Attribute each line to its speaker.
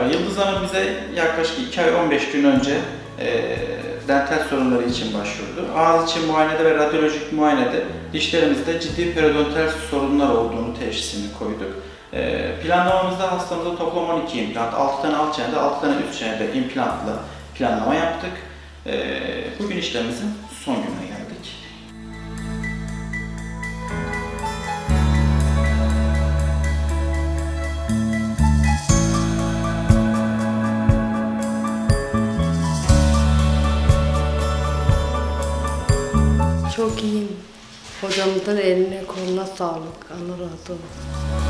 Speaker 1: Hanım bize yaklaşık 2 ay 15 gün önce e, dental sorunları için başvurdu. Ağız için muayenede ve radyolojik muayenede dişlerimizde ciddi periodontal sorunlar olduğunu teşhisini koyduk. E, planlamamızda hastamıza toplam 12 implant, 6 tane alt çenede, 6 tane üst çenede implantla planlama yaptık. E, bugün işlemimizin son gününe
Speaker 2: Çok iyiyim. Hocamızın eline koluna sağlık. Allah razı olsun.